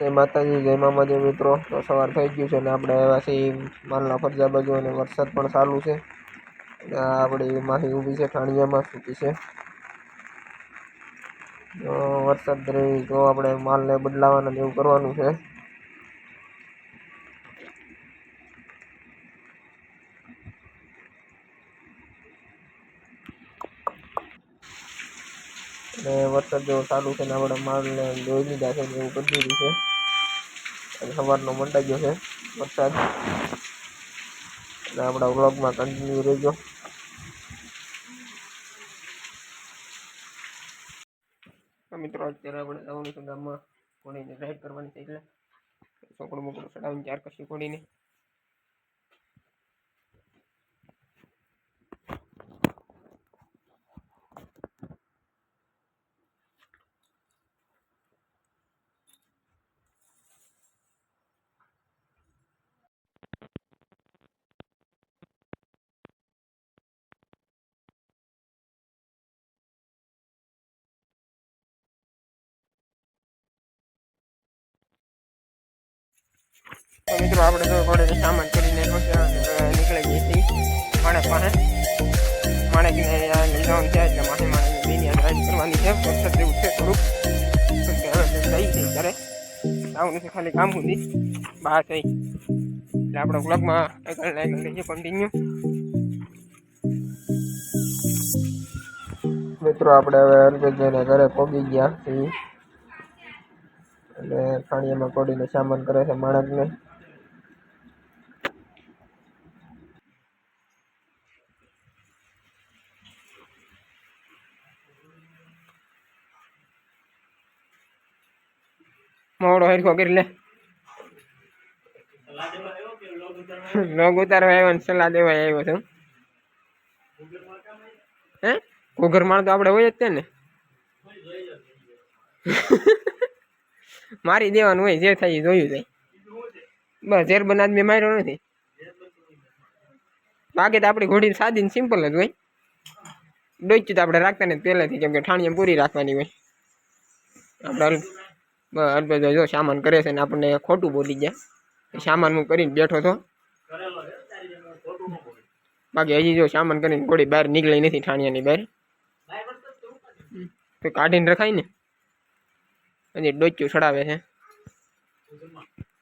જય માતાજી, જય મામાજી મિત્રો. તો સવાર થઈ ગયું છે અને આપણે આવ્યા છીએ માલના ફરજા બાજુ અને વરસાદ પણ ચાલુ છે. અને આપણી માહી ઊભી છે ઠાણિયામાં સૂકી છે. વરસાદ રહી તો આપણે માલને બદલાવાના એવું કરવાનું છે. અને વરસાદ જેવો ચાલુ છે ને આપણા માલને ધોઈ લીધા છે એવું કરી દીધું છે. અને સવારનો મંડાઈ ગયો છે વરસાદ. અને આપણા વ્લોગમાં કન્ટિન્યુ રહેજો. મિત્રો, અત્યારે આપણે જવાનું છે ગામમાં. ઘોડીને રાઈડ કરવાની છે એટલે. છોકરો મોકળું ચડાવીને ચાર કશી ઘોડીને મિત્રો, આપણે તો ઘોડીને સામાન કરીને નીકળી ગઈ હતી. માણેક પાસે. લઈ જવાનું છે, એટલે માથે માણેક બેની રાઈડ કરવાની છે. વરસાદ જેવું છે થોડુંક. હવે જઈ ત્યારે આવું નથી ખાલી કામ સુધી. બહાર થઈ એટલે આપણે બ્લોગમાં આગળ ને લઈએ કન્ટિન્યુ મિત્રો, આપણે હવે અર્જુનભાઈને ઘરે પોગી ગયા છીએ. અને ખાણીયામાં કોડીને સામાન કરે છે માણસને. મોડો હરખો કરી લે. લોગ ઉતારવા આવ્યો ને સલાહ દેવા આવ્યો છું. હે? ઘોઘર માણ તો આપણે હોય જ તે ને. મારી દેવાનું હોય, જે થાય એ જોયું જાય બસ, ઝેર બનાદ મેં માર્યો નથી. બાકી તો આપણી ઘોડી સાદી ને સિમ્પલ જ હોય. ડોચ્યું તો આપણે રાખતા ને પહેલેથી, કેમ કે ઠાણીયા પૂરી રાખવાની હોય. આપણે અલ્પેશ જો સામાન કરે છે ને આપણને ખોટું બોલી જાય સામાન હું કરીને બેઠો તો બાકી હજી જો સામાન કરીને ગોળી બહાર નીકળી નથી ઠાણિયાની બહાર તો કાઢીને રખાય ને હજી ડોચ્યું ચડાવે છે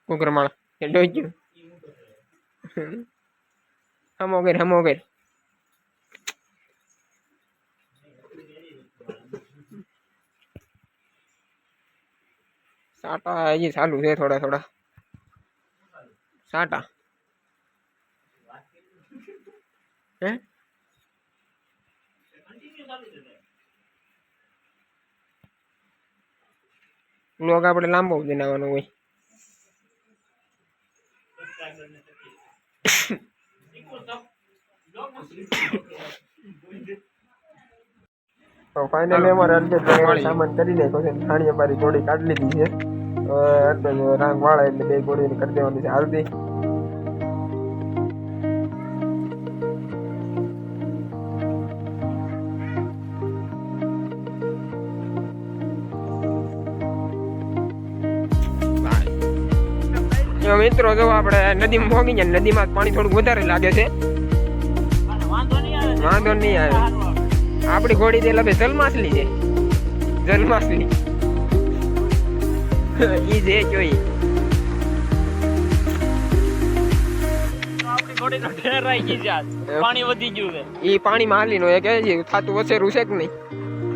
કુકરમાળા એ ડોચ્યું હમો કર હમો કર સાટા હજી ચાલુ છે થોડા થોડા. સાટા. હે? લોગ આપણે લાંબો બનાવવાનો હોય. તો ફાઇનલી અમારે અડધે સામાન કરી નાખ્યો છે ખાણી અમારી થોડી કાઢી લીધી છે. અડધે રાંગ વાળા એટલે બે ગોળીને કરી દેવાની છે. હાલદી મિત્રો, જો આપણે નદીમાં જાય ગયા નદીમાં પાણી થોડું વધારે લાગે છે. વાંધો નહીં આવે. આપણી ઘોડી તે લબે જલમાસલી છે. જલમાસલી. ઈ જે જોઈ. પાણી વધી ગયું છે. ઈ એ થાતું વસેરું છે કે નહીં?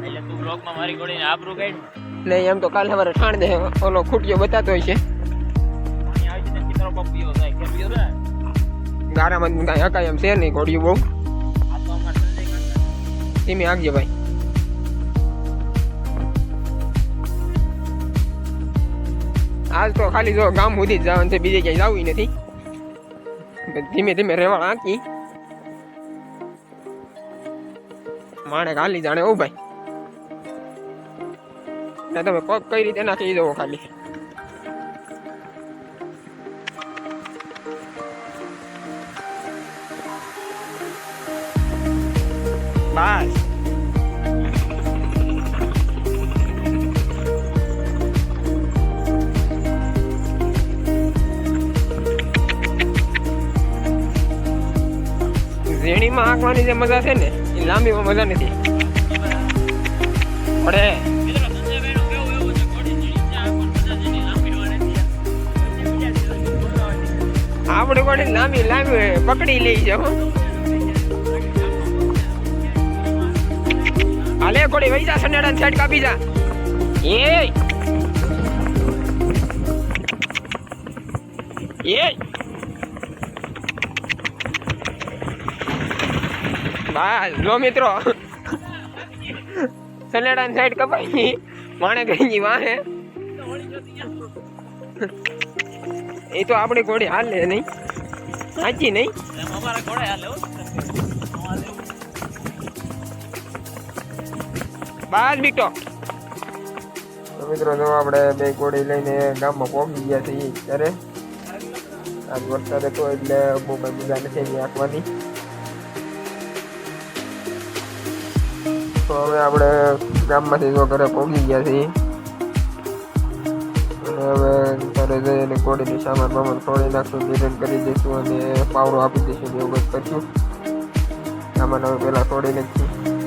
એટલે તું બ્લોકમાં મારી ગોળીને આબરૂ કાઢ. નહીં એમ તો કાલે સવારે ઠાણ દે ઓલો ખૂટ્યો બતાતો હોય છે. ગારામાં કાંઈ હકાય એમ છે નહીં ઘોડિયું બહુ. અમાર ધીમે આગજે ભાઈ. આજ તો ખાલી જો ગામ સુધી જ જવાનું છે, બીજે ક્યાંય જવું નથી. ધીમે ધીમે રેવાળ આંકી માણે ખાલી જાણે ઓ ભાઈ. ને તમે પગ કઈ રીતે નાખી દો ખાલી. બસ. શોર્ટમાં આંકવાની જે મજા છે ને એ લાંબીમાં મજા નથી. પડે. આપણે કોને લાંબી લાંબી પકડી લઈ હો. હાલે કોડી વઈ જા સનેડા સાઈડ કાપી જા. એ. એ. બસ જો મિત્રો. સનેડા સાઈડ કપાઈ. માણે ગઈ વાહે એ તો આપણી ઘોડી હાલ લે નહીં. સાચી નહીં? હો બસ બીટો મિત્રો, જો આપણે બે ઘોડી લઈને ગામમાં પહોંચી ગયા છીએ ત્યારે આજ વરસાદ હતો એટલે બહુ કઈ મજા નથી આખવાની તો હવે આપણે ગામમાંથી તો ઘરે પહોંચી ગયા છીએ. હવે ઘરે જઈને કોડીને સામાન બામાન તોડી નાખશું નિરણ કરી દઈશું અને પાવડો આપી દઈશું એવું કંઈક કરશું. સામાન હવે પહેલાં તોડી નાખશું.